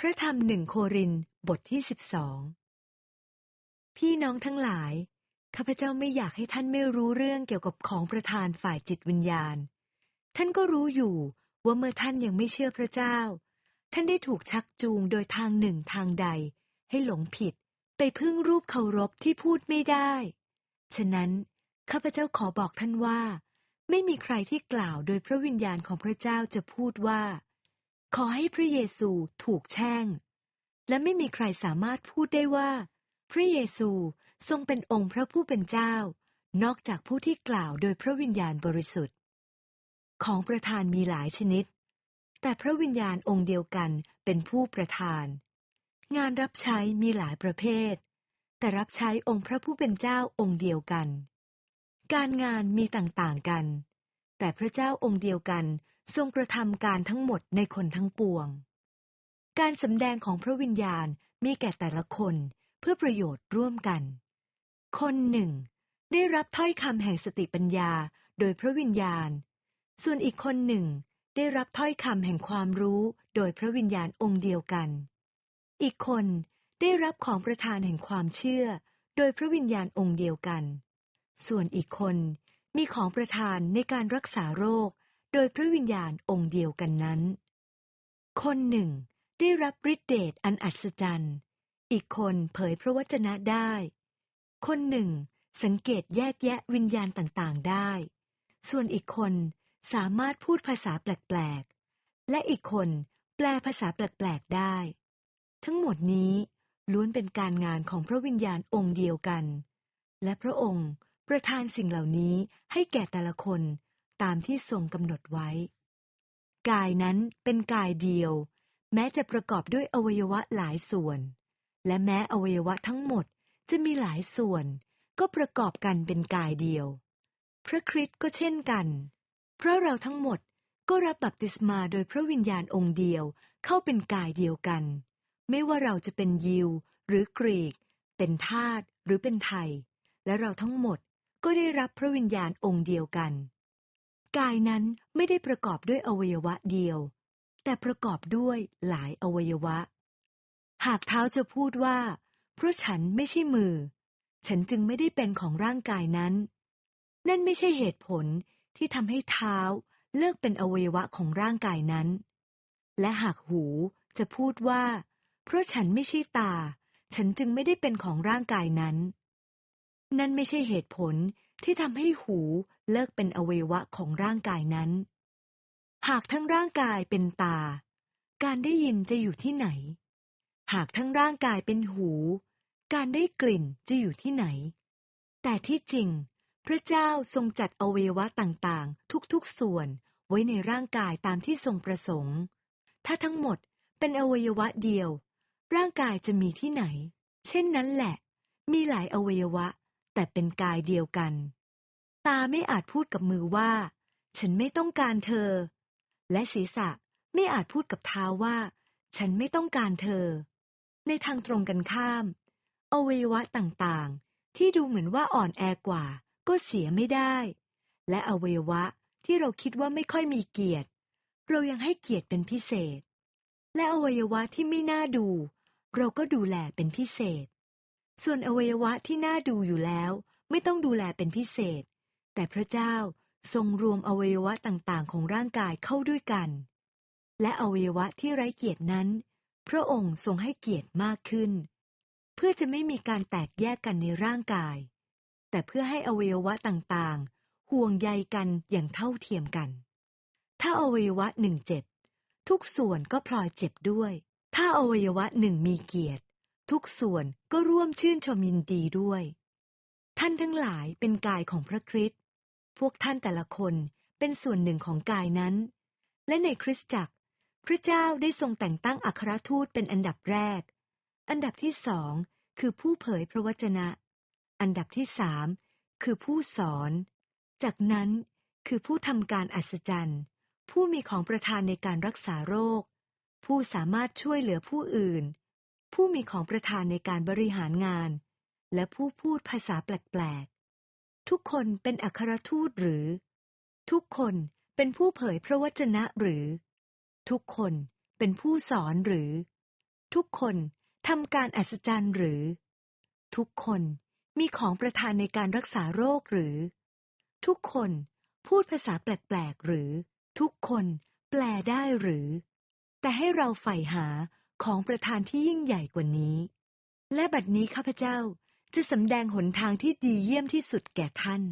พระธรรมหนึ่งโครินบทที่สิบสองพี่น้องทั้งหลาย ข้าพเจ้าไม่อยากให้ท่านไม่รู้เรื่องเกี่ยวกับของประธานฝ่ายจิตวิญญาณ ท่านก็รู้อยู่ว่าเมื่อท่านยังไม่เชื่อพระเจ้า ท่านได้ถูกชักจูงโดยทางหนึ่งทางใด ให้หลงผิด ไปพึ่งรูปเคารพที่พูดไม่ได้ ฉะนั้น ข้าพเจ้าขอบอกท่านว่า ไม่มีใครที่กล่าวโดยพระวิญญาณของพระเจ้าจะพูดว่า ขอให้พระเยซูถูกแช่ง และไม่มีใครสามารถพูดได้ว่า พระเยซูทรงเป็นองค์พระผู้เป็นเจ้า นอกจากผู้ที่กล่าวโดยพระวิญญาณบริสุทธิ์ ของประธานมีหลายชนิด แต่พระวิญญาณองค์เดียวกันเป็นผู้ประทาน งานรับใช้มีหลายประเภท แต่รับใช้องค์พระผู้เป็นเจ้าองค์เดียวกัน การงานมีต่างๆกัน แต่พระเจ้าองค์เดียวกัน ทรงกระทำการทั้งหมดในคนทั้งปวง การสำแดงของพระวิญญาณมีแก่แต่ละคนเพื่อประโยชน์ร่วมกัน คนหนึ่ง ได้รับถ้อยคำแห่งสติปัญญาโดยพระวิญญาณ ส่วนอีกคนหนึ่ง ได้รับถ้อยคำแห่งความรู้โดยพระวิญญาณองค์เดียวกัน อีกคนได้รับของประทานแห่งความเชื่อ โดยพระวิญญาณองค์เดียวกัน ส่วนอีกคนมีของประทานในการรักษาโรค โดยพระวิญญาณองค์เดียวกันนั้น คนหนึ่งได้รับฤทธิเดชอันอัศจรรย์ อีกคนเผยพระวจนะได้ คนหนึ่งสังเกตแยกแยะวิญญาณต่างๆได้ ส่วนอีกคนสามารถพูดภาษาแปลกๆ และอีกคนแปลภาษาแปลกๆได้ ทั้งหมดนี้ล้วนเป็นการงานของพระวิญญาณองค์เดียวกัน และพระองค์ประทานสิ่งเหล่านี้ให้แก่แต่ละคน ตามที่ทรงกำหนดไว้ กายนั้นเป็นกายเดียว แม้จะประกอบด้วยอวัยวะหลายส่วน และแม้อวัยวะทั้งหมดจะมีหลายส่วน ก็ประกอบกันเป็นกายเดียว พระคริสต์ก็เช่นกัน เพราะเราทั้งหมดก็รับบัพติศมาโดยพระวิญญาณองค์เดียวเข้าเป็นกายเดียวกัน ไม่ว่าเราจะเป็นยิวหรือกรีก เป็นทาสหรือเป็นไทย และเราทั้งหมดก็ได้รับพระวิญญาณองค์เดียวกัน กายนั้นไม่ได้ประกอบด้วยอวัยวะเดียว แต่ประกอบด้วยหลายอวัยวะ หากเท้าจะพูดว่า เพราะฉันไม่ใช่มือ ฉันจึงไม่ได้เป็นของร่างกายนั้น นั่นไม่ใช่เหตุผลที่ทำให้เท้าเลิกเป็นอวัยวะของร่างกายนั้น และหากหูจะพูดว่า เพราะฉันไม่ใช่ตา ฉันจึงไม่ได้เป็นของร่างกายนั้น นั่นไม่ใช่เหตุผล ที่ทำให้หูเลิกเป็นอวัยวะของร่างกายนั้น หากทั้งร่างกายเป็นตา การได้ยินจะอยู่ที่ไหน หากทั้งร่างกายเป็นหู การได้กลิ่นจะอยู่ที่ไหน แต่ที่จริง พระเจ้าทรงจัดอวัยวะต่างๆ ทุกๆส่วนไว้ในร่างกายตามที่ทรงประสงค์ ถ้าทั้งหมดเป็นอวัยวะเดียว ร่างกายจะมีที่ไหน เช่นนั้นแหละ มีหลายอวัยวะ แต่เป็นกายเดียวกัน ตาไม่อาจพูดกับมือว่า ฉันไม่ต้องการเธอ และศีรษะไม่อาจพูดกับเท้าว่า ฉันไม่ต้องการเธอ ในทางตรงกันข้ามอวัยวะต่างๆ ที่ดูเหมือนว่าอ่อนแอกว่า ก็เสียไม่ได้ และอวัยวะที่เราคิดว่าไม่ค่อยมีเกียรติ เรายังให้เกียรติเป็นพิเศษ และอวัยวะที่ไม่น่าดู เราก็ดูแลเป็นพิเศษ ส่วนอวัยวะที่น่าดูอยู่แล้ว ไม่ต้องดูแลเป็นพิเศษ แต่พระเจ้าทรงรวมอวัยวะต่างๆ ของร่างกายเข้าด้วยกัน และอวัยวะที่ไร้เกียรตินั้น พระองค์ทรงให้เกียรติมากขึ้น เพื่อจะไม่มีการแตกแยกกันในร่างกาย แต่เพื่อให้อวัยวะต่างๆ ห่วงใยกันอย่างเท่าเทียมกัน ถ้าอวัยวะหนึ่งเจ็บ ทุกส่วนก็พลอยเจ็บด้วย ถ้าอวัยวะหนึ่งมีเกียรติ ทุกส่วนก็ร่วมชื่นชมยินดีด้วย ท่านทั้งหลายเป็นกายของพระคริสต์พวกท่านแต่ละคนเป็นส่วนหนึ่งของกายนั้น และในคริสตจักร พระเจ้าได้ทรงแต่งตั้งอัครทูตเป็นอันดับแรก อันดับที่สองคือผู้เผยพระวจนะ อันดับที่สามคือผู้สอน จากนั้นคือผู้ทำการอัศจรรย์ ผู้มีของประทานในการรักษาโรค ผู้สามารถช่วยเหลือผู้อื่น ผู้มีของประทานในการบริหารงาน และผู้พูดภาษาแปลกๆ ทุกคนเป็นอัครทูตหรือ ทุกคนเป็นผู้เผยพระวจนะหรือ ทุกคนเป็นผู้สอนหรือ ทุกคนทำการอัศจรรย์หรือ ทุกคนมีของประทานในการรักษาโรคหรือ ทุกคนพูดภาษาแปลกๆหรือ ทุกคนแปลได้หรือ แต่ให้เราใฝ่หา ของประธานที่ยิ่งใหญ่กว่านี้ และบัดนี้ข้าพเจ้าจะสำแดงหนทางที่ดีเยี่ยมที่สุดแก่ท่าน